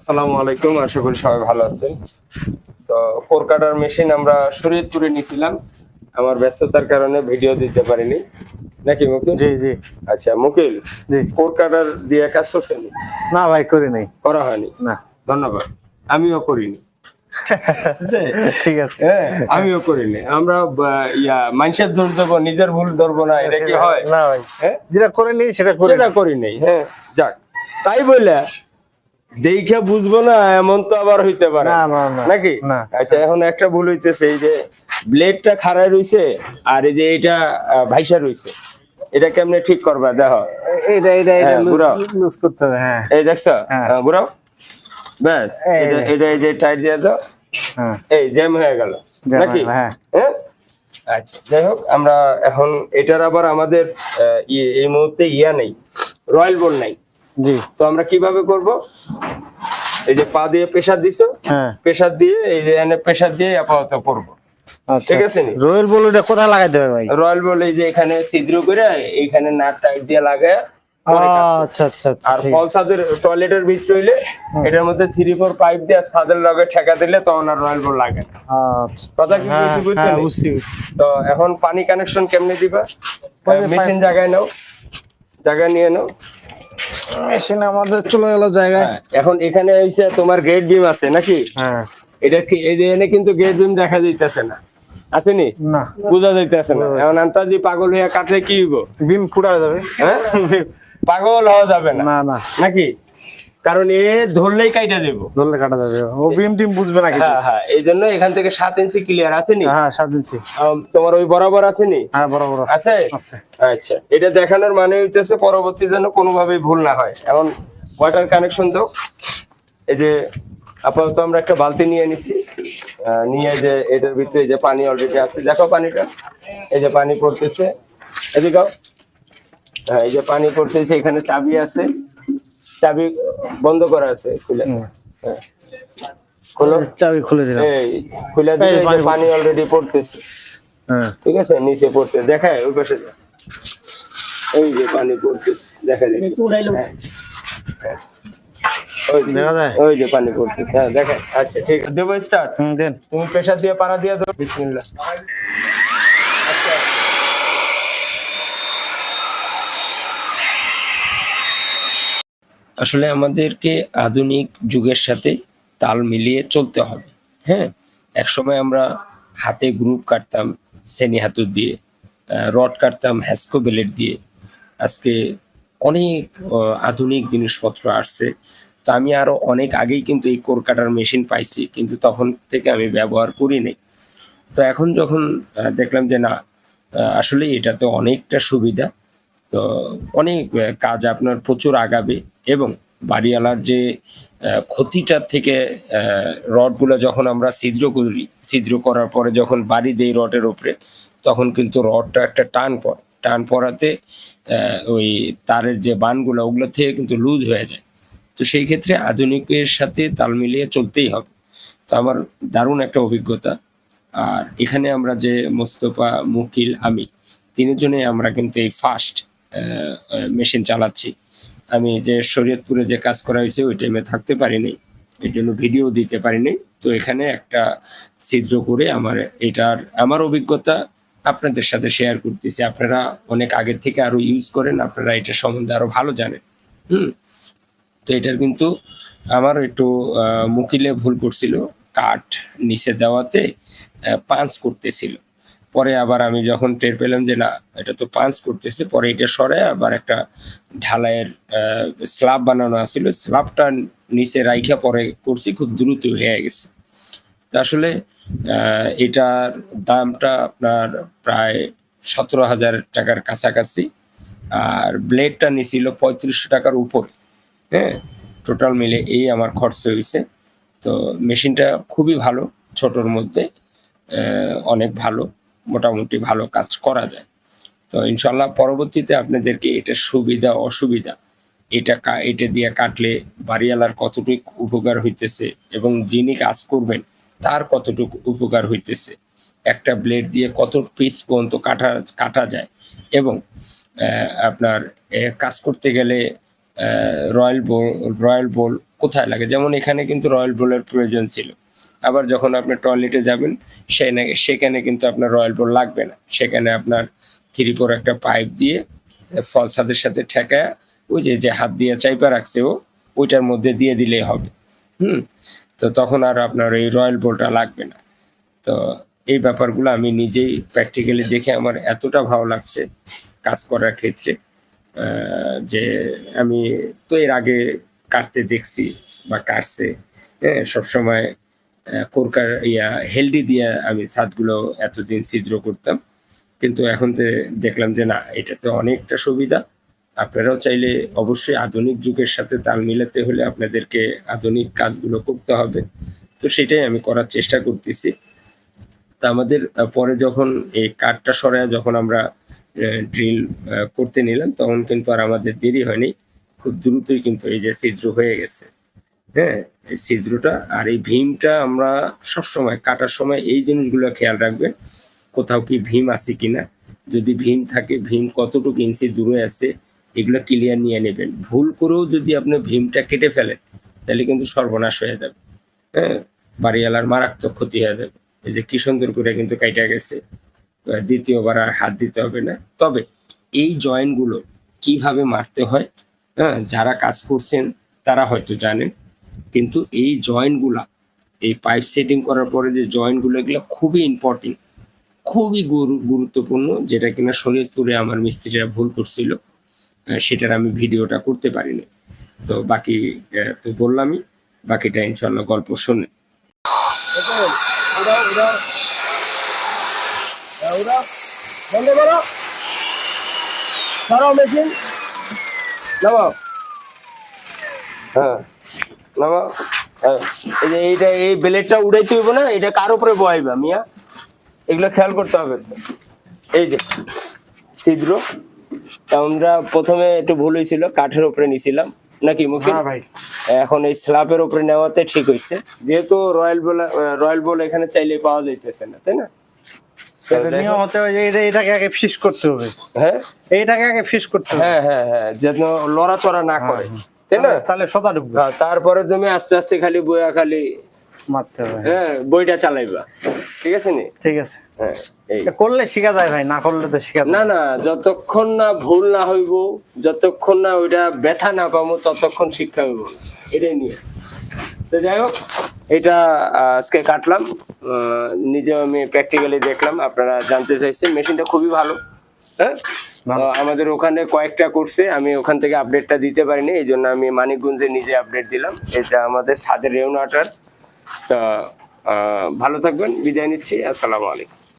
আসসালামু আলাইকুম আশা করি সবাই ভালো আছেন। তো কোর কাটার মেশিন আমরা শরীর শরীয়তপুরে নিয়েছিলাম। আমার ব্যস্ততার কারণে ভিডিও দিতে পারিনি। নাকি মুকিল জি জি। আচ্ছা মুকিল জি। কোর কাটার দিয়ে কাজ করছেন? না ভাই করি নাই। করা হয়নি? না। ধন্যবাদ। আমিও করিনি। ঠিক আছে। হ্যাঁ আমিও করিনি। আমরা ইয়া মানুষের দোষ দেবো নিজের ভুল ধরবো না এটা কি হয়? না ভাই। হ্যাঁ? যেটা সেটা করে সেটা করি নাই হ্যাঁ যাক। তাই বলে দেখে বুঝব না এমন তো আবার হইতে পারে। নাকি? আচ্ছা এখন একটা ভুল হইতেছে এই যে ব্লেডটা খাড়াই রইছে আর এই যে এটা ভাইসা রইছে। এটা কেমনে ঠিক করবা? দেখো। এইটা এটা হ্যাঁ, লুজ করতে হবে হ্যাঁ। এই দেখছ? হ্যাঁ। হ্যাঁ, ব্যাস এটা এই। এটা এই যে টাইট দিয়ে দাও। এই জ্যাম হয়ে গেল। নাকি? হ্যাঁ। আচ্ছা যাই হোক আমরা এখন এটার আবার আমাদের এই মুহূর্তে ইয়া নেই রয়্যাল বোর্ড নাই। জি। তো আমরা কীভাবে করব? এই যে পা দিয়ে প্রেসার দিছো? হ্যাঁ। প্রেসার দিয়ে এই যে এনে প্রেসার দিয়ে আপাতত করব। আচ্ছা। ঠিক আছে নি? রয়েল বল এটা কোথায় লাগাইতে হবে ভাই? রয়্যাল বল এই যে এখানে ছিদ্র করে এইখানে নাট টাইট দিয়ে লাগায়। আচ্ছা আচ্ছা আর টয়লেটের এটার মধ্যে থ্রি ফোর পাইপ দিয়ে লগে ঠেকা দিলে তখন আর রয়্যাল বল লাগে কথা কি হ্যাঁ হ্যাঁ বুঝছি। তো এখন পানি কানেকশন কেমনে দিবা? মেশিন জায়গায় নাও। জায়গায় নিয়ে নাও। মেশিন আমাদের চলে গেল জায়গায়। হ্যাঁ, এখন এখানে হইছে তোমার গেট বিম আছে নাকি? হ্যাঁ। এটা কি এই যে এনে কিন্তু গেট বিম দেখা যাইতেছে না। আসেনি না? বোঝা যাইতেছে না। এখন আন্তাজি পাগল হইয়া কাটলে কি হইব? বিম ফুটা যাবে। হ্যাঁ? পাগল হওয়া যাবে না। না না। নাকি? কারণ এ ধরলেই কাইটা দেবো। ধরলে কাটা যাবে। ও বিম টিম বুঝবে না হ্যাঁ হ্যাঁ এই জন্য এখান থেকে সাত ইঞ্চি ক্লিয়ার আসেনি হ্যাঁ সাত ইঞ্চি। তোমার ওই বরাবর আসেনি হ্যাঁ বড় বড় আছে? আছে। আচ্ছা এটা দেখানোর মানে হইতেছে পরবর্তী যেন কোনোভাবেই ভুল না হয়। এখন ওয়াটার কানেকশন দাও। এই যে আপাতত আমরা একটা বালতি নিয়ে নিছি। নিয়ে যে এটার ভিতরে এই যে পানি অলরেডি আছে। দেখো পানিটা। এই যে পানি পড়তেছে। এদিকে। হ্যাঁ এই যে পানি পড়তেছে এখানে চাবি আছে। চাবি বন্ধ করা আছে খুলে। হ্যাঁ। খোলো। চাবি খুলে দিলাম। এই খুলে দিয়ে পানি অলরেডি পড়তেছে। হ্যাঁ। ঠিক আছে? নিচে পড়তে দেখায় ওই পাশে। এই যে পানি পড়তেছে দেখা যায়। হ্যাঁ। ওই যে- দেখা যায়? ওই যে পানি পড়তেছে হ্যাঁ দেখায়। আচ্ছা ঠিক আছে। দেবো স্টার্ট হুম দেন তুমি প্রেশার দিয়ে পাড়া দিয়ে দাও বিসমিল্লাহ আচ্ছা আসলে আমাদেরকে আধুনিক যুগের সাথে তাল মিলিয়ে চলতে হবে হ্যাঁ? একসময় আমরা হাতে গ্রুপ কাটতাম, সেনি হাতুর দিয়ে রড কাটতাম, হ্যাস্কো বেলেট দিয়ে। আজকে অনেক আধুনিক জিনিসপত্র আসছে। তো আমি আরও অনেক আগেই কিন্তু এই কোর কাটার মেশিন পাইছি, কিন্তু তখন থেকে আমি ব্যবহার করিনি। তো এখন যখন দেখলাম যে না আসলে এটাতে অনেকটা সুবিধা। তো অনেক কাজ আপনার প্রচুর আগাবে। এবং বাড়িওয়ালার যে ক্ষতিটার থেকে রডগুলো যখন আমরা ছিদ্র করি, ছিদ্র করার পরে যখন বাড়ি দেই রডের ওপরে তখন কিন্তু রডটা একটা টান পড়ে। টান পড়াতে ওই তারের যে বানগুলো, ওগুলো থেকে কিন্তু লুজ হয়ে যায়। তো সেই ক্ষেত্রে আধুনিকের সাথে তাল মিলিয়ে চলতেই হবে। তো আমার দারুণ একটা অভিজ্ঞতা। আর এখানে আমরা যে মোস্তফা মুকিল আমি তিনজনে আমরা কিন্তু এই ফার্স্ট মেশিন চালাচ্ছি। আমি যে শরীয়তপুরে যে কাজ করা হয়েছে, ওই টাইমে থাকতে পারিনি। এই জন্য ভিডিও দিতে পারিনি। তো এখানে একটা ছিদ্র করে আমার এটার, আমার অভিজ্ঞতা আপনাদের সাথে শেয়ার করতেছি। আপনারা অনেক আগের থেকে আরও ইউজ করেন, আপনারা এটা সম্বন্ধে আরও ভালো জানেন। হুম? তো এটার কিন্তু আমার একটু মুকিলে ভুল করছিল। কাঠ নিচে দেওয়াতে পাঞ্চ করতেছিল। পরে আবার আমি যখন টের পেলাম যে না, এটা তো পাঞ্চ করতেছে, পরে এটা সরে আবার একটা ঢালাইয়ের স্ল্যাব বানানো আছিল। স্ল্যাবটা নিচে রাইখা পরে করছি, খুব দ্রুত হয়ে গেছে। তা আসলে এটার দামটা আপনার প্রায় সতেরো হাজার টাকার কাছাকাছি। আর ব্লেডটা নিছিল পঁয়ত্রিশশো টাকার উপরে। হ্যাঁ টোটাল মিলে এই আমার খরচ হয়েছে। তো মেশিনটা খুবই ভালো, ছোটোর মধ্যে অনেক ভালো। মোটামুটি ভালো কাজ করা যায়। তো ইনশাল্লাহ পরবর্তীতে আপনাদেরকে এটা সুবিধা, অসুবিধা, এটা এটা দিয়ে কাটলে বাড়িওয়ালার কতটুকু উপকার হইতেছে এবং যিনি কাজ করবেন তার কতটুকু উপকার হইতেছে। একটা ব্লেড দিয়ে কত পিস পর্যন্ত কাটা কাটা যায় এবং আপনার কাজ করতে গেলে রয়্যাল বোল রয়্যাল বোল কোথায় লাগে? যেমন এখানে কিন্তু রয়্যাল বোলের প্রয়োজন ছিল। আবার যখন আপনি টয়লেটে যাবেন, সেখানে সেখানে কিন্তু আপনার রয়্যাল বোল লাগবে না। সেখানে আপনার থ্রি ফোর একটা পাইপ দিয়ে ফল ছাদের সাথে ঠেকা ওই যে যে হাত দিয়ে চাইপা রাখছে ও, ওইটার মধ্যে দিয়ে দিলেই হবে। হুম? তো তখন আর আপনার এই রয়্যাল বোলটা লাগবে না। তো এই ব্যাপারগুলো আমি নিজেই প্র্যাকটিক্যালি দেখে আমার এতটা ভালো লাগছে কাজ করার ক্ষেত্রে যে আমি তো এর আগে কাটতে দেখছি বা কাটছে হ্যাঁ সবসময় কোরকার ইয়া হেলডি দিয়ে আমি ছাদগুলো এতদিন ছিদ্র করতাম। কিন্তু এখন তো দেখলাম যে না, এটাতে অনেকটা সুবিধা। আপনারাও চাইলে অবশ্যই আধুনিক যুগের সাথে তাল মিলাতে হলে আপনাদেরকে আধুনিক কাজগুলো করতে হবে। তো সেটাই আমি করার চেষ্টা করতেছি। তা আমাদের পরে যখন এই কাঠটা সরায় যখন আমরা ড্রিল করতে নিলাম, তখন কিন্তু আর আমাদের দেরি হয়নি। খুব দ্রুতই কিন্তু এই যে ছিদ্র হয়ে গেছে। হ্যাঁ এই ছিদ্রটা আর এই ভীমটা আমরা সব সময় কাটার সময় এই জিনিসগুলো খেয়াল রাখবেন কোথাও কি ভীম আছে কিনা। যদি ভীম থাকে, ভীম কতটুকু ইঞ্চি দূরে আছে, এগুলো ক্লিয়ার নিয়ে নেবেন। ভুল করেও যদি আপনি ভীমটা কেটে ফেলেন, তাহলে কিন্তু সর্বনাশ হয়ে যাবে। হ্যাঁ বাড়িওয়ালার মারাত্মক ক্ষতি হয়ে যাবে। এই যে কি সুন্দর করে কিন্তু কাইটা গেছে। দ্বিতীয়বার আর হাত দিতে হবে না। তবে এই জয়েন্টগুলো কীভাবে মারতে হয় হ্যাঁ যারা কাজ করছেন, তারা হয়তো জানেন। কিন্তু এই জয়েন্টগুলা এই পাইপ সেটিং করার পরে যে জয়েন্টগুলো এগুলো খুবই ইম্পর্টেন্ট খুবই গুরু- গুরুত্বপূর্ণ যেটা কিনা শরীয়তপুরে আমার মিস্ত্রিরা ভুল করছিল সেটার আমি ভিডিওটা করতে পারিনি। তো বাকি তো বললামই বাকিটা ইনশাল্লাহ গল্প শুনে। মেশিন। হ্যাঁ। হ্যাঁ এই যে এইটা এই ব্লেডটা উড়াইতে হইব না এটা কার উপরে বয়াইবা মিয়া? এগুলো খেয়াল করতে হবে। এই যে ছিদ্র। আমরা প্রথমে একটু ভুল হয়েছিল কাঠের উপরে নিছিলাম। নাকি মুখে? হ্যাঁ এখন এই স্ল্যাবের উপরে নেওয়াতে ঠিক হয়েছে যেহেতু রয়্যাল বল রয়্যাল বল এখানে চাইলে পাওয়া যাইতেছে না তাই না? এটাকে আগে ফিস করতে হবে। হ্যাঁ? এইটাকে আগে ফিস করতে হবে। হ্যাঁ হ্যাঁ হ্যাঁ যেন লড়াচড়া না করে। তাই না? তাহলে সোজা ঢুকবে হ্যাঁ, তারপরে তুমি আস্তে আস্তে খালি বইয়া খালি মারতে হবে। হ্যাঁ বইটা চালাইবা। ঠিক আছে নি? ঠিক আছে। হ্যাঁ এটা করলে শিখা যায় ভাই না করলে তো শিখা না না যতক্ষণ না ভুল না হইব যতক্ষণ না ওইটা ব্যথা না পাবো ততক্ষণ শিক্ষা হইব। এটাই নিয়ে তো যাই হোক এটা আজকে কাটলাম। নিজেও আমি প্র্যাকটিক্যালি দেখলাম আপনারা জানতে চাইছেন। মেশিনটা খুবই ভালো। হ্যাঁ? আমাদের ওখানে কয়েকটা করছে আমি ওখান থেকে আপডেটটা দিতে পারিনি এই জন্য আমি মানিকগঞ্জে নিজে আপডেট দিলাম। এটা আমাদের সাদের রেউনাটার তা ভালো থাকবেন বিদায় নিচ্ছি আসসালামু আলাইকুম।